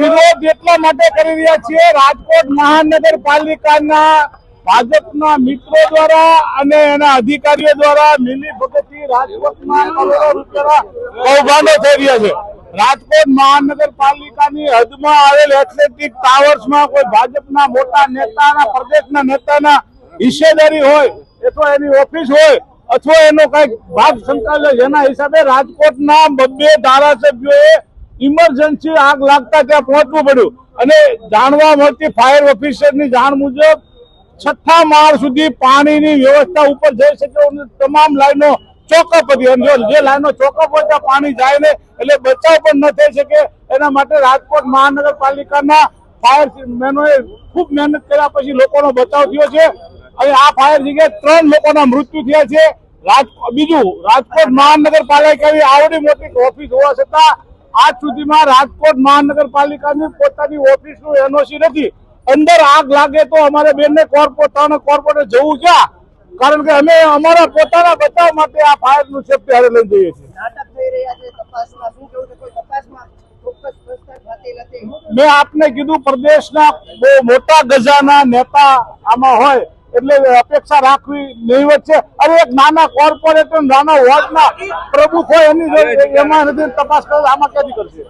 વિરોધ એટલા માટે કરી રહ્યા છીએ રાજકોટ મહાનગરપાલિકાના ભાજપના મિત્રો દ્વારા અને એના અધિકારીઓ દ્વારા મિલી ભગતથી રાજકોટમાં કૌભાંડો થઈ રહ્યા છે રાજકોટ મહાનગરપાલિકાની હદમાં આવેલ એથ્લેટિક ટાવર્સમાં કોઈ ભાજપના મોટા નેતાના, પ્રદેશના નેતાના હિસ્સેદારી હોય અથવા એની ઓફિસ હોય, અથવા એનો કંઈક ભાગ છે. એના હિસાબે રાજકોટના બબ્બે ધારાસભ્યોએ ઇમરજન્સી આગ લાગતા ત્યાં પહોંચવું પડ્યું. અને જાણવા મળતી ફાયર ઓફિસરની જાણ મુજબ છઠ્ઠા માળ સુધી પાણીની વ્યવસ્થા ઉપર જઈ શકે તમામ લાઈનો ચોકઅપ હતી. અને જે લાઈનો ચોકઅપ હોય ત્યાં પાણી જાય ને એટલે બચાવ પણ ન થઈ શકે. એના માટે રાજકોટ મહાનગરપાલિકાના ફાયર મેનોએ ખૂબ મહેનત કર્યા પછી લોકોનો બચાવ થયો છે. અને આ ફાયર જગ્યાએ ત્રણ લોકોના મૃત્યુ થયા છે. રાજકોટ બીજું, રાજકોટ મહાનગરપાલિકાની આવડી મોટી ઓફિસ હોવા છતાં આજ સુધીમાં રાજકોટ મહાનગરપાલિકાની પોતાની ઓફિસનું એનઓસી નથી. અંદર આગ લાગે તો અમારે બેનને કોર્પોરેટ કોર્પોરેટ જવું ક્યાં કારણ કે અમે અમારા પોતાના બચાવ માટે આ ફાયરનું સેફ્ટી હારે લઈ જઈએ છીએ. મેં આપને કીધું પ્રદેશના બહુ મોટા ગજાના નેતા આમાં હોય. એટલે અપેક્ષા રાખવી નહીવત છે. અરે એક નાના કોર્પોરેટર નાના વોર્ડના પ્રમુખ હોય એની એમાં નથી તપાસ કરવા આમાં ક્યાંથી કરશે?